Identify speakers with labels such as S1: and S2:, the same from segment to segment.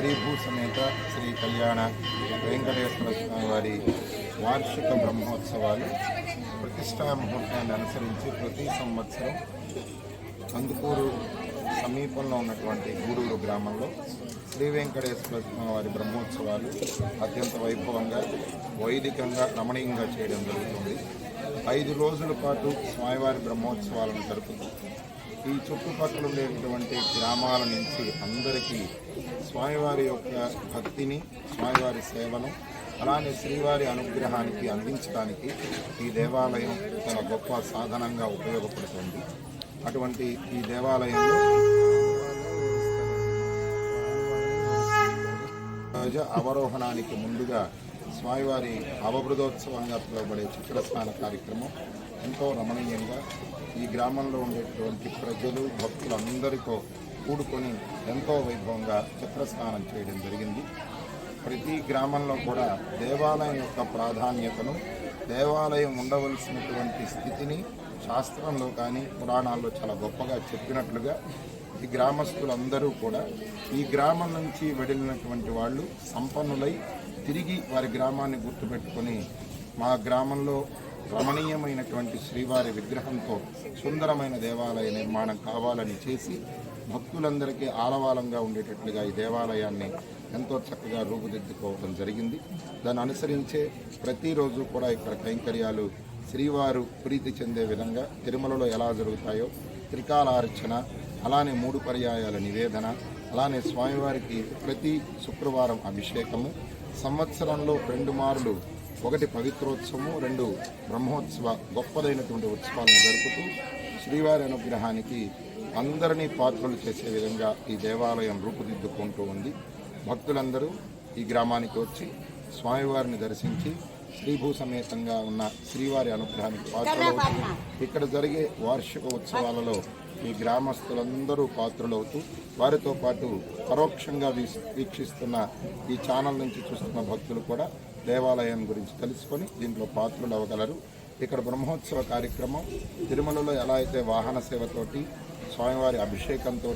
S1: శ్రీభూ సమేత శ్రీ కళ్యాణ వెంకటేశ్వర స్వామి వారి వార్షిక బ్రహ్మోత్సవాలు ప్రతిష్టా ముహూర్తాన్ని అనుసరించి ప్రతి సంవత్సరం కందుకూరు సమీపంలో ఉన్నటువంటి గూడూరు గ్రామంలో శ్రీ వెంకటేశ్వర స్వామి వారి బ్రహ్మోత్సవాలు అత్యంత వైభవంగా వైదికంగా రమణీయంగా చేయడం జరుగుతుంది. ఐదు రోజుల పాటు స్వామివారి బ్రహ్మోత్సవాలను జరుపుతూ ఈ చుట్టుపక్కల ఉండేటువంటి గ్రామాల నుంచి అందరికీ స్వామివారి యొక్క భక్తిని స్వామివారి సేవను అలానే శ్రీవారి అనుగ్రహానికి అందించడానికి ఈ దేవాలయం చాలా గొప్ప సాధనంగా ఉపయోగపడుతుంది. అటువంటి ఈ దేవాలయంలో అవరోహణానికి ముందుగా స్వామివారి అవబృదోత్సవంగా పిలువబడే చిత్రస్నాన కార్యక్రమం ఎంతో రమణీయంగా ఈ గ్రామంలో ఉండేటువంటి ప్రజలు భక్తులు అందరితో కూడుకొని ఎంతో వైభవంగా చిత్రస్నానం చేయడం జరిగింది. ప్రతి గ్రామంలో కూడా దేవాలయం యొక్క ప్రాధాన్యతను దేవాలయం ఉండవలసినటువంటి స్థితిని శాస్త్రంలో కానీ పురాణాల్లో చాలా గొప్పగా చెప్పినట్లుగా ఈ గ్రామస్తులందరూ కూడా ఈ గ్రామం నుంచి వెడిలినటువంటి వాళ్ళు సంపన్నులై తిరిగి వారి గ్రామాన్ని గుర్తుపెట్టుకొని మా గ్రామంలో రమణీయమైనటువంటి శ్రీవారి విగ్రహంతో సుందరమైన దేవాలయ నిర్మాణం కావాలని చేసి భక్తులందరికీ ఆలవాలంగా ఉండేటట్లుగా ఈ దేవాలయాన్ని ఎంతో చక్కగా రూపుదిద్దుకోవడం జరిగింది. దాన్ని అనుసరించే ప్రతిరోజు కూడా ఇక్కడ కైంకర్యాలు శ్రీవారు ప్రీతి చెందే విధంగా తిరుమలలో ఎలా జరుగుతాయో త్రికాలార్చన అలానే మూడు పర్యాయాల నివేదన అలానే స్వామివారికి ప్రతి శుక్రవారం అభిషేకము సంవత్సరంలో రెండు మార్లు ఒకటి పవిత్రోత్సవము రెండు బ్రహ్మోత్సవ గొప్పదైనటువంటి ఉత్సవాలను జరుపుతూ శ్రీవారి అనుగ్రహానికి అందరినీ పాత్రలు చేసే విధంగా ఈ దేవాలయం రూపుదిద్దుకుంటూ ఉంది. భక్తులందరూ ఈ గ్రామానికి వచ్చి స్వామివారిని దర్శించి శ్రీభూ సమేతంగా ఉన్న శ్రీవారి అనుగ్రహానికి పాత్రలవుతూ ఇక్కడ జరిగే వార్షిక ఉత్సవాలలో ఈ గ్రామస్తులందరూ పాత్రలవుతూ వారితో పాటు పరోక్షంగా వీక్షిస్తున్న ఈ ఛానల్ నుంచి చూస్తున్న భక్తులు కూడా దేవాలయం గురించి తెలుసుకొని దీంట్లో పాత్రలు అవ్వగలరు. ఇక్కడ బ్రహ్మోత్సవ కార్యక్రమం తిరుమలలో ఎలా అయితే వాహన సేవతోటి స్వామివారి అభిషేకంతో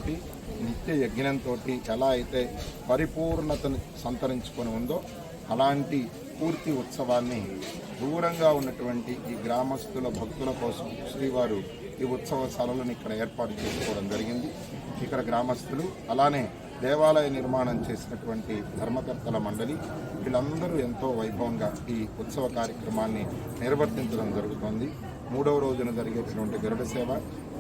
S1: నిత్య యజ్ఞంతో ఎలా అయితే పరిపూర్ణతను సంతరించుకొని ఉందో అలాంటి పూర్తి ఉత్సవాన్ని దూరంగా ఉన్నటువంటి ఈ గ్రామస్తుల భక్తుల కోసం శ్రీవారు ఈ ఉత్సవశాలను ఇక్కడ ఏర్పాటు చేసుకోవడం జరిగింది. ఇక్కడ గ్రామస్తులు అలానే దేవాలయ నిర్మాణం చేసినటువంటి ధర్మకర్తల మండలి వీళ్ళందరూ ఎంతో వైభవంగా ఈ ఉత్సవ కార్యక్రమాన్ని నిర్వర్తించడం జరుగుతోంది. మూడవ రోజున జరిగేటటువంటి గరుడ సేవ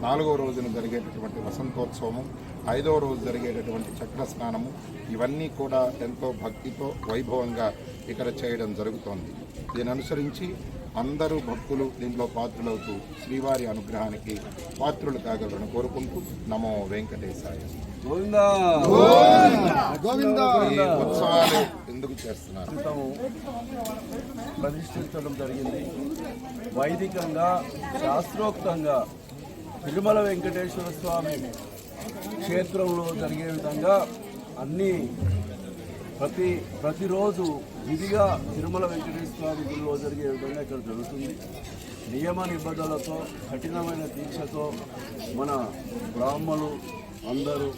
S1: నాలుగవ రోజున జరిగేటటువంటి వసంతోత్సవము ఐదవ రోజు జరిగేటటువంటి చక్ర స్నానము ఇవన్నీ కూడా ఎంతో భక్తితో వైభవంగా ఇక్కడ చేయడం జరుగుతోంది. దీని అనుసరించి అందరూ భక్తులు దీంట్లో పాత్రులవుతూ శ్రీవారి అనుగ్రహానికి పాత్రులు కాగలరని కోరుకుంటూ నమో వెంకటేశాయ. ఉత్సవాలు ఎందుకు చేస్తున్నారు?
S2: ప్రతిష్ఠించడం జరిగింది. వైదికంగా శాస్త్రోక్తంగా తిరుమల వెంకటేశ్వర స్వామి క్షేత్రంలో జరిగే విధంగా అన్ని ప్రతి ప్రతిరోజు విధిగా తిరుమల వెంకటేశ్వర స్వామి గుడిలో జరిగే విధంగా ఇక్కడ జరుగుతుంది. నియమ నిబంధనలతో కఠినమైన దీక్షతో మన బ్రాహ్మలు అందరూ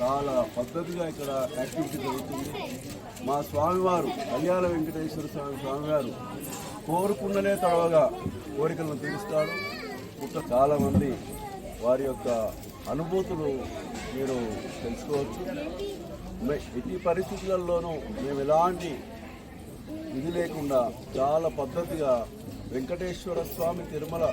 S2: చాలా పద్ధతిగా ఇక్కడ యాక్టివిటీ జరుగుతుంది. మా స్వామివారు కళ్యాణ వెంకటేశ్వర స్వామి స్వామివారు కోరుకున్ననే తడవగా కోరికలను తీరుస్తాడు ఇంకా చాలామంది వారి యొక్క అనుభూతులు మీరు తెలుసుకోవచ్చు. మే- ఎట్టి పరిస్థితులలోనూ మేము ఎలాంటి ఇది లేకుండా చాలా పద్ధతిగా వెంకటేశ్వర స్వామి తిరుమల